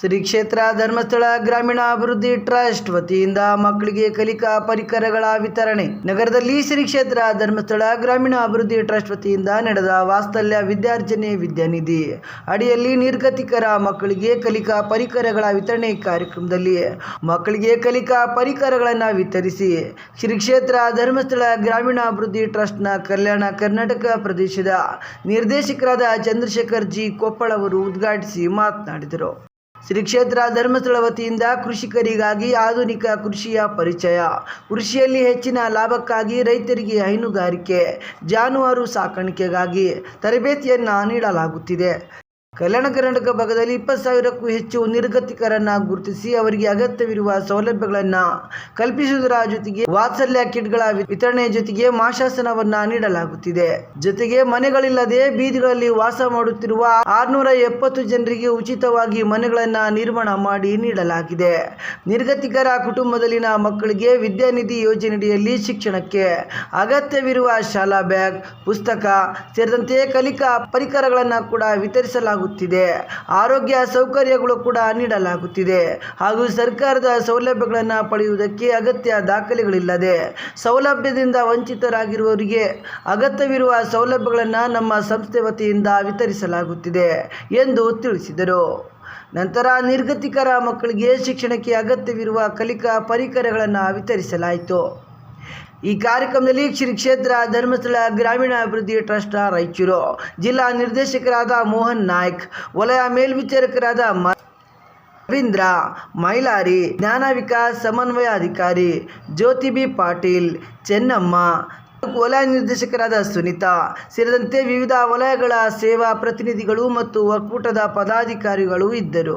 ಶ್ರೀ ಕ್ಷೇತ್ರ ಧರ್ಮಸ್ಥಳ ಗ್ರಾಮೀಣಾಭಿವೃದ್ಧಿ ಟ್ರಸ್ಟ್ ವತಿಯಿಂದ ಮಕ್ಕಳಿಗೆ ಕಲಿಕಾ ಪರಿಕರಗಳ ವಿತರಣೆ. ನಗರದಲ್ಲಿ ಶ್ರೀ ಕ್ಷೇತ್ರ ಧರ್ಮಸ್ಥಳ ಗ್ರಾಮೀಣಾಭಿವೃದ್ಧಿ ಟ್ರಸ್ಟ್ ವತಿಯಿಂದ ನಡೆದ ವಾಸ್ತಲ್ಯ ವಿದ್ಯಾರ್ಜನೆ ವಿದ್ಯಾನಿಧಿ ಅಡಿಯಲ್ಲಿ ನಿರ್ಗತಿಕರ ಮಕ್ಕಳಿಗೆ ಕಲಿಕಾ ಪರಿಕರಗಳ ವಿತರಣೆ ಕಾರ್ಯಕ್ರಮದಲ್ಲಿ ಮಕ್ಕಳಿಗೆ ಕಲಿಕಾ ಪರಿಕರಗಳನ್ನು ವಿತರಿಸಿ ಶ್ರೀ ಕ್ಷೇತ್ರ ಧರ್ಮಸ್ಥಳ ಗ್ರಾಮೀಣಾಭಿವೃದ್ಧಿ ಟ್ರಸ್ಟ್ನ ಕಲ್ಯಾಣ ಕರ್ನಾಟಕ ಪ್ರದೇಶದ ನಿರ್ದೇಶಕರಾದ ಚಂದ್ರಶೇಖರ್ ಜಿ ಕೊಪ್ಪಳ ಅವರು ಉದ್ಘಾಟಿಸಿ ಮಾತನಾಡಿದರು. ಶ್ರೀ ಕ್ಷೇತ್ರ ಧರ್ಮಸ್ಥಳ ವತಿಯಿಂದ ಕೃಷಿಕರಿಗಾಗಿ ಆಧುನಿಕ ಕೃಷಿಯ ಪರಿಚಯ. ಕೃಷಿಯಲ್ಲಿ ಹೆಚ್ಚಿನ ಲಾಭಕ್ಕಾಗಿ ರೈತರಿಗೆ ಹೈನುಗಾರಿಕೆ, ಜಾನುವಾರು ಸಾಕಾಣಿಕೆಗಾಗಿ ತರಬೇತಿಯನ್ನು ನೀಡಲಾಗುತ್ತಿದೆ. ಕಲ್ಯಾಣ ಕರ್ನಾಟಕ ಭಾಗದಲ್ಲಿ ಇಪ್ಪತ್ತು ಸಾವಿರಕ್ಕೂ ಹೆಚ್ಚು ನಿರ್ಗತಿಕರನ್ನು ಗುರುತಿಸಿ ಅವರಿಗೆ ಅಗತ್ಯವಿರುವ ಸೌಲಭ್ಯಗಳನ್ನು ಕಲ್ಪಿಸುವುದರ ಜೊತೆಗೆ ವಾತ್ಸಲ್ಯ ಕಿಟ್ಗಳ ವಿತರಣೆ ಜೊತೆಗೆ ಮಾಶಾಸನವನ್ನ ನೀಡಲಾಗುತ್ತಿದೆ. ಜೊತೆಗೆ ಮನೆಗಳಿಲ್ಲದೆ ಬೀದಿಗಳಲ್ಲಿ ವಾಸ ಮಾಡುತ್ತಿರುವ ಆರ್ನೂರ ಎಪ್ಪತ್ತು ಜನರಿಗೆ ಉಚಿತವಾಗಿ ಮನೆಗಳನ್ನು ನಿರ್ಮಾಣ ಮಾಡಿ ನೀಡಲಾಗಿದೆ. ನಿರ್ಗತಿಕರ ಕುಟುಂಬದಲ್ಲಿನ ಮಕ್ಕಳಿಗೆ ವಿದ್ಯಾನಿಧಿ ಯೋಜನೆಯಡಿಯಲ್ಲಿ ಶಿಕ್ಷಣಕ್ಕೆ ಅಗತ್ಯವಿರುವ ಶಾಲಾ ಬ್ಯಾಗ್, ಪುಸ್ತಕ ಸೇರಿದಂತೆ ಕಲಿಕಾ ಪರಿಕರಗಳನ್ನು ಕೂಡ ವಿತರಿಸಲಾಗುತ್ತಿದೆ. ಆರೋಗ್ಯ ಸೌಕರ್ಯಗಳು ಕೂಡ ನೀಡಲಾಗುತ್ತಿದೆ. ಹಾಗೂ ಸರ್ಕಾರದ ಸೌಲಭ್ಯಗಳನ್ನು ಪಡೆಯುವುದಕ್ಕೆ ಅಗತ್ಯ ದಾಖಲೆಗಳಿಲ್ಲದೆ ಸೌಲಭ್ಯದಿಂದ ವಂಚಿತರಾಗಿರುವವರಿಗೆ ಅಗತ್ಯವಿರುವ ಸೌಲಭ್ಯಗಳನ್ನು ನಮ್ಮ ಸಂಸ್ಥೆ ವತಿಯಿಂದ ವಿತರಿಸಲಾಗುತ್ತಿದೆ ಎಂದು ತಿಳಿಸಿದರು. ನಂತರ ನಿರ್ಗತಿಕರ ಮಕ್ಕಳಿಗೆ ಶಿಕ್ಷಣಕ್ಕೆ ಅಗತ್ಯವಿರುವ ಕಲಿಕಾ ಪರಿಕರಗಳನ್ನು ವಿತರಿಸಲಾಯಿತು. ಈ ಕಾರ್ಯಕ್ರಮದಲ್ಲಿ ಶ್ರೀ ಕ್ಷೇತ್ರ ಧರ್ಮಸ್ಥಳ ಗ್ರಾಮೀಣ ಅಭಿವೃದ್ಧಿ ಟ್ರಸ್ಟ್ ರಾಯಚೂರು ಜಿಲ್ಲಾ ನಿರ್ದೇಶಕರಾದ ಮೋಹನ್ ನಾಯ್ಕ್, ವಲಯ ಮೇಲ್ವಿಚಾರಕರಾದ ರವೀಂದ್ರ, ಮೈಲಾರಿ, ಜ್ಞಾನ ವಿಕಾಸ್ ಸಮನ್ವಯಾಧಿಕಾರಿ ಜ್ಯೋತಿ ಬಿ ಪಾಟೀಲ್, ಚೆನ್ನಮ್ಮ, ವಲಯ ನಿರ್ದೇಶಕರಾದ ಸುನೀತಾ ಸೇರಿದಂತೆ ವಿವಿಧ ವಲಯಗಳ ಸೇವಾ ಪ್ರತಿನಿಧಿಗಳು ಮತ್ತು ಒಕ್ಕೂಟದ ಪದಾಧಿಕಾರಿಗಳು ಇದ್ದರು.